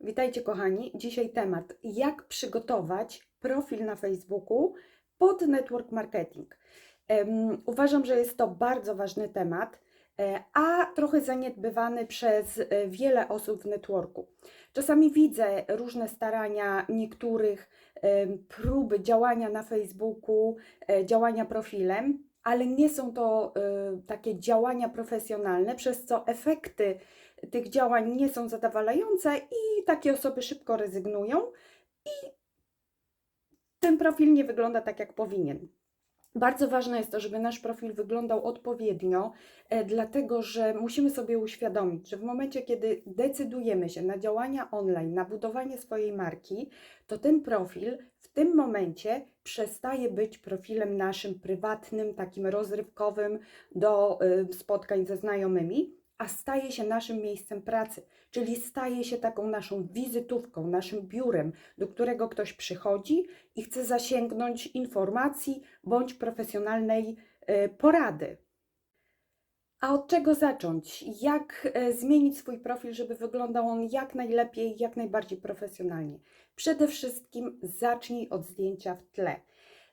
Witajcie kochani. Dzisiaj temat, jak przygotować profil na Facebooku pod network marketing. Uważam, że jest to bardzo ważny temat, e, a trochę zaniedbywany przez e, wiele osób w networku. Czasami widzę różne starania niektórych, próby działania na Facebooku, e, działania profilem, ale nie są to takie działania profesjonalne, przez co efekty tych działań nie są zadowalające i takie osoby szybko rezygnują i ten profil nie wygląda tak, jak powinien. Bardzo ważne jest to, żeby nasz profil wyglądał odpowiednio, e, dlatego że musimy sobie uświadomić, że w momencie, kiedy decydujemy się na działania online, na budowanie swojej marki, to ten profil w tym momencie przestaje być profilem naszym prywatnym, takim rozrywkowym do y, spotkań ze znajomymi, a staje się naszym miejscem pracy, czyli staje się taką naszą wizytówką, naszym biurem, do którego ktoś przychodzi i chce zasięgnąć informacji bądź profesjonalnej e, porady. A od czego zacząć? Jak e, zmienić swój profil, żeby wyglądał on jak najlepiej, jak najbardziej profesjonalnie? Przede wszystkim zacznij od zdjęcia w tle.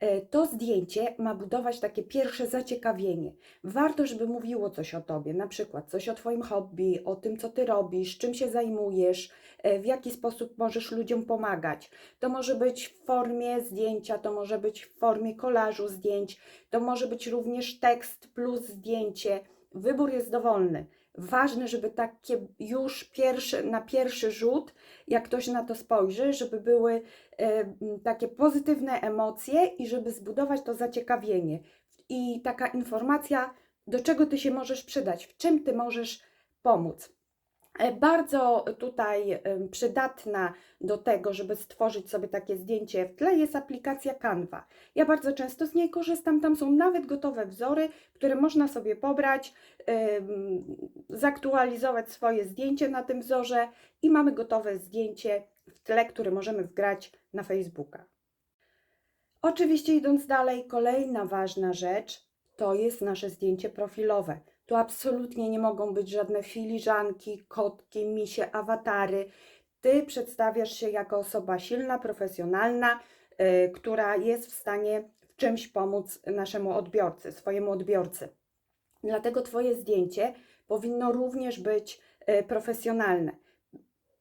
E, To zdjęcie ma budować takie pierwsze zaciekawienie. Warto, żeby mówiło coś o tobie, na przykład coś o Twoim hobby, o tym, co Ty robisz, czym się zajmujesz, e, w jaki sposób możesz ludziom pomagać. To może być w formie zdjęcia, to może być w formie kolażu zdjęć, to może być również tekst plus zdjęcie. Wybór jest dowolny. Ważne, żeby takie już pierwszy, na pierwszy rzut, jak ktoś na to spojrzy, żeby były e, takie pozytywne emocje i żeby zbudować to zaciekawienie. I taka informacja, do czego ty się możesz przydać, w czym ty możesz pomóc. E, Bardzo tutaj przydatna do tego, żeby stworzyć sobie takie zdjęcie w tle, jest aplikacja Canva. Ja bardzo często z niej korzystam. Tam są nawet gotowe wzory, które można sobie pobrać, zaktualizować swoje zdjęcie na tym wzorze i mamy gotowe zdjęcie w tle, które możemy wgrać na Facebooka. Oczywiście idąc dalej, kolejna ważna rzecz to jest nasze zdjęcie profilowe. Tu absolutnie nie mogą być żadne filiżanki, kotki, misie, awatary. Ty przedstawiasz się jako osoba silna, profesjonalna, y, która jest w stanie w czymś pomóc naszemu odbiorcy, swojemu odbiorcy. Dlatego Twoje zdjęcie powinno również być y, profesjonalne.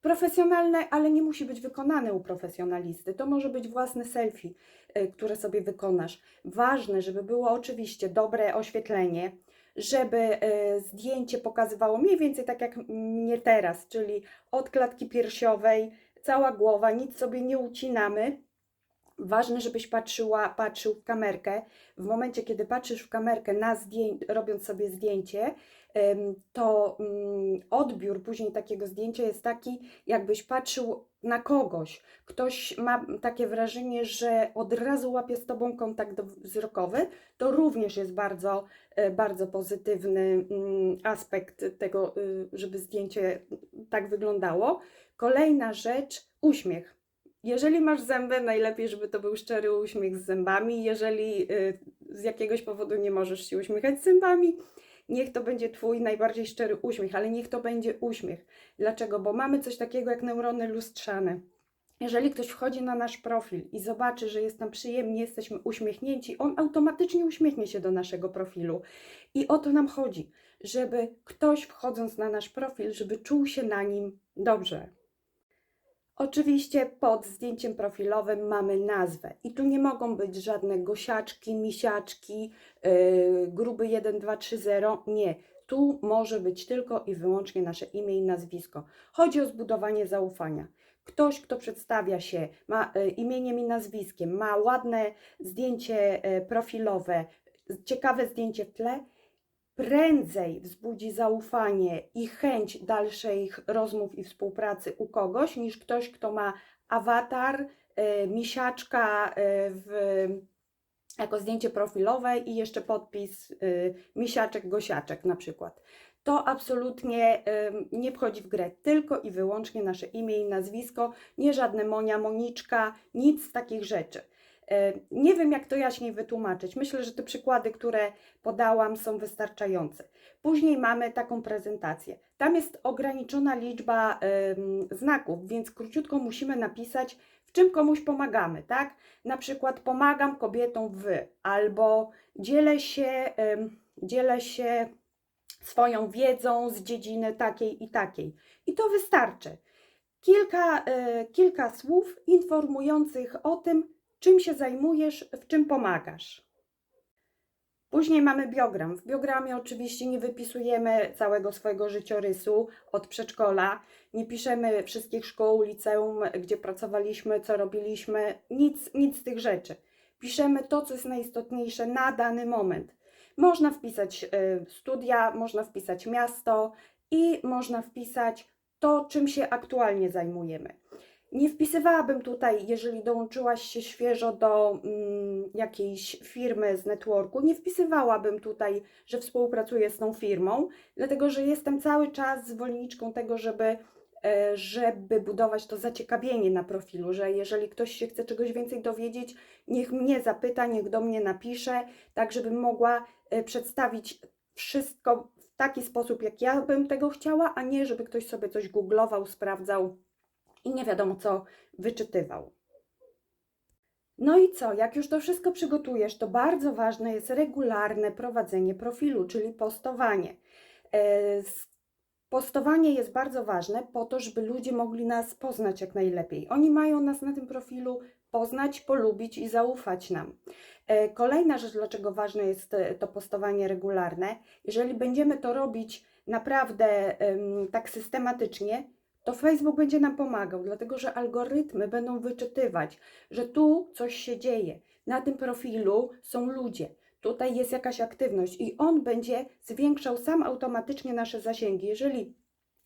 Profesjonalne, ale nie musi być wykonane u profesjonalisty. To może być własne selfie, y, które sobie wykonasz. Ważne, żeby było oczywiście dobre oświetlenie, żeby e, zdjęcie pokazywało mniej więcej tak jak mnie teraz, czyli od klatki piersiowej, cała głowa, nic sobie nie ucinamy. Ważne, żebyś patrzyła, patrzył w kamerkę. W momencie, kiedy patrzysz w kamerkę, na zdję- robiąc sobie zdjęcie, to mm, odbiór później takiego zdjęcia jest taki, jakbyś patrzył na kogoś. Ktoś ma takie wrażenie, że od razu łapie z tobą kontakt wzrokowy. To również jest bardzo e, bardzo pozytywny mm, aspekt tego, y, żeby zdjęcie tak wyglądało. Kolejna rzecz, uśmiech. Jeżeli masz zęby, najlepiej, żeby to był szczery uśmiech z zębami. Jeżeli y, z jakiegoś powodu nie możesz się uśmiechać z zębami, niech to będzie Twój najbardziej szczery uśmiech, ale niech to będzie uśmiech. Dlaczego? Bo mamy coś takiego jak neurony lustrzane. Jeżeli ktoś wchodzi na nasz profil i zobaczy, że jest tam przyjemnie, jesteśmy uśmiechnięci, on automatycznie uśmiechnie się do naszego profilu. I o to nam chodzi, żeby ktoś wchodząc na nasz profil, żeby czuł się na nim dobrze. Oczywiście pod zdjęciem profilowym mamy nazwę i tu nie mogą być żadne gosiaczki, misiaczki, yy, gruby 1230, nie. Tu może być tylko i wyłącznie nasze imię i nazwisko. Chodzi o zbudowanie zaufania. Ktoś, kto przedstawia się, ma e, imieniem i nazwiskiem, ma ładne zdjęcie e, profilowe, ciekawe zdjęcie w tle, prędzej wzbudzi zaufanie i chęć dalszych rozmów i współpracy u kogoś, niż ktoś, kto ma awatar, e, misiaczka e, w, jako zdjęcie profilowe i jeszcze podpis e, misiaczek, gosiaczek na przykład. To absolutnie nie wchodzi w grę, tylko i wyłącznie nasze imię i nazwisko, nie żadne Monia, Moniczka, nic z takich rzeczy. E, Nie wiem, jak to jaśniej wytłumaczyć. Myślę, że te przykłady, które podałam, są wystarczające. Później mamy taką prezentację. Tam jest ograniczona liczba znaków, więc króciutko musimy napisać, w czym komuś pomagamy, tak? Na przykład pomagam kobietom w, albo dzielę się, dzielę się swoją wiedzą z dziedziny takiej i takiej. I to wystarczy. Kilka, e, kilka słów informujących o tym, czym się zajmujesz, w czym pomagasz. Później mamy biogram. W biogramie oczywiście nie wypisujemy całego swojego życiorysu od przedszkola, nie piszemy wszystkich szkół, liceum, gdzie pracowaliśmy, co robiliśmy, nic, nic z tych rzeczy. Piszemy to, co jest najistotniejsze na dany moment. Można wpisać y, studia, można wpisać miasto i można wpisać to, czym się aktualnie zajmujemy. Nie wpisywałabym tutaj, jeżeli dołączyłaś się świeżo do mm, jakiejś firmy z networku, nie wpisywałabym tutaj, że współpracuję z tą firmą, dlatego że jestem cały czas zwolenniczką tego, żeby, e, żeby budować to zaciekawienie na profilu, że jeżeli ktoś się chce czegoś więcej dowiedzieć, niech mnie zapyta, niech do mnie napisze, tak żebym mogła e, przedstawić wszystko w taki sposób, jak ja bym tego chciała, a nie żeby ktoś sobie coś googlował, sprawdzał i nie wiadomo co wyczytywał. No i co? Jak już to wszystko przygotujesz, to bardzo ważne jest regularne prowadzenie profilu, czyli postowanie. E, Postowanie jest bardzo ważne po to, żeby ludzie mogli nas poznać jak najlepiej. Oni mają nas na tym profilu poznać, polubić i zaufać nam. E, Kolejna rzecz, dlaczego ważne jest e, to postowanie regularne, jeżeli będziemy to robić naprawdę tak systematycznie, to Facebook będzie nam pomagał, dlatego że algorytmy będą wyczytywać, że tu coś się dzieje. Na tym profilu są ludzie, tutaj jest jakaś aktywność i on będzie zwiększał sam automatycznie nasze zasięgi. Jeżeli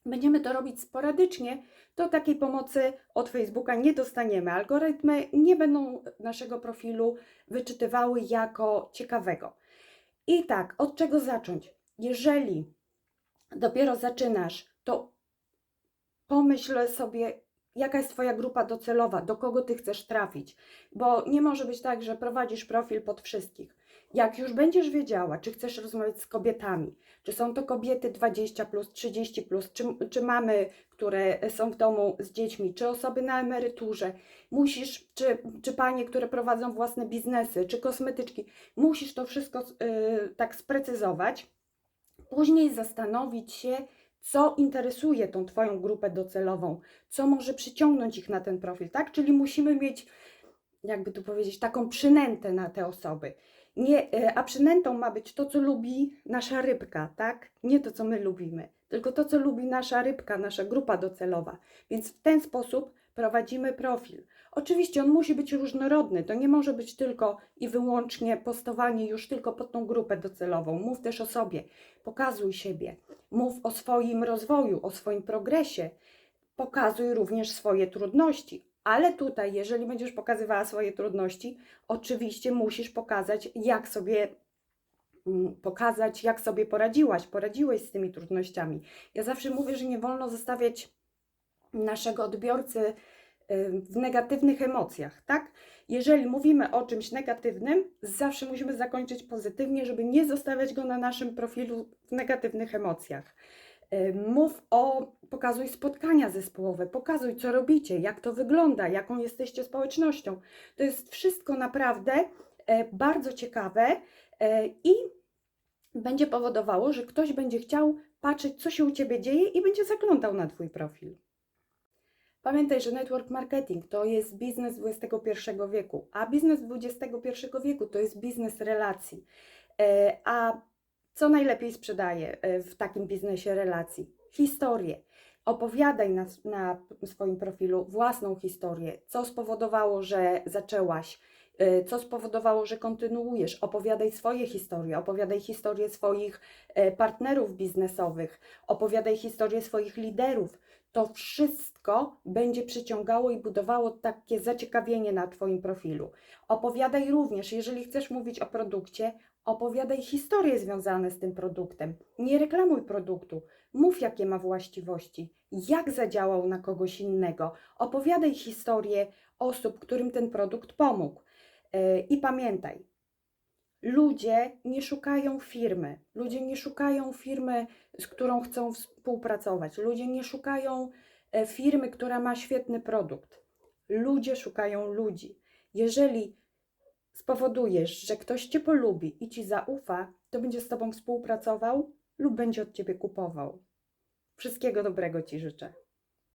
będziemy to robić sporadycznie, to takiej pomocy od Facebooka nie dostaniemy. Algorytmy nie będą naszego profilu wyczytywały jako ciekawego. I tak, od czego zacząć? Jeżeli dopiero zaczynasz, to pomyśl sobie, jaka jest Twoja grupa docelowa, do kogo Ty chcesz trafić, bo nie może być tak, że prowadzisz profil pod wszystkich. Jak już będziesz wiedziała, czy chcesz rozmawiać z kobietami, czy są to kobiety 20, plus, 30, plus, czy, czy mamy, które są w domu z dziećmi, czy osoby na emeryturze, musisz, czy, czy panie, które prowadzą własne biznesy, czy kosmetyczki, musisz to wszystko y, tak sprecyzować, później zastanowić się, co interesuje tą Twoją grupę docelową, co może przyciągnąć ich na ten profil, tak? Czyli musimy mieć, jakby tu powiedzieć, taką przynętę na te osoby. Nie, e, a przynętą ma być to, co lubi nasza rybka, tak? Nie to, co my lubimy, tylko to, co lubi nasza rybka, nasza grupa docelowa. Więc w ten sposób prowadzimy profil. Oczywiście on musi być różnorodny, to nie może być tylko i wyłącznie postowanie już tylko pod tą grupę docelową. Mów też o sobie, pokazuj siebie, mów o swoim rozwoju, o swoim progresie, pokazuj również swoje trudności. Ale tutaj, jeżeli będziesz pokazywała swoje trudności, oczywiście musisz pokazać, jak sobie mm, pokazać, jak sobie poradziłaś, poradziłeś z tymi trudnościami. Ja zawsze mówię, że nie wolno zostawiać naszego odbiorcy y, w negatywnych emocjach, tak? Jeżeli mówimy o czymś negatywnym, zawsze musimy zakończyć pozytywnie, żeby nie zostawiać go na naszym profilu w negatywnych emocjach. Y, Mów o, pokazuj spotkania zespołowe, pokazuj co robicie, jak to wygląda, jaką jesteście społecznością. To jest wszystko naprawdę e, bardzo ciekawe e, i będzie powodowało, że ktoś będzie chciał patrzeć, co się u Ciebie dzieje i będzie zaglądał na Twój profil. Pamiętaj, że network marketing to jest biznes XXI wieku, a biznes XXI wieku to jest biznes relacji. E, A co najlepiej sprzedaje e, w takim biznesie relacji? Historię. Opowiadaj na, na swoim profilu własną historię, co spowodowało, że zaczęłaś, e, co spowodowało, że kontynuujesz. Opowiadaj swoje historie, opowiadaj historię swoich partnerów biznesowych, opowiadaj historię swoich liderów. To wszystko będzie przyciągało i budowało takie zaciekawienie na Twoim profilu. Opowiadaj również, jeżeli chcesz mówić o produkcie, opowiadaj historie związane z tym produktem. Nie reklamuj produktu, mów jakie ma właściwości, jak zadziałał na kogoś innego. Opowiadaj historię osób, którym ten produkt pomógł. E, I pamiętaj, ludzie nie szukają firmy, ludzie nie szukają firmy, z którą chcą współpracować, ludzie nie szukają e, firmy, która ma świetny produkt. Ludzie szukają ludzi. Jeżeli spowodujesz, że ktoś Cię polubi i Ci zaufa, to będzie z Tobą współpracował lub będzie od Ciebie kupował. Wszystkiego dobrego Ci życzę.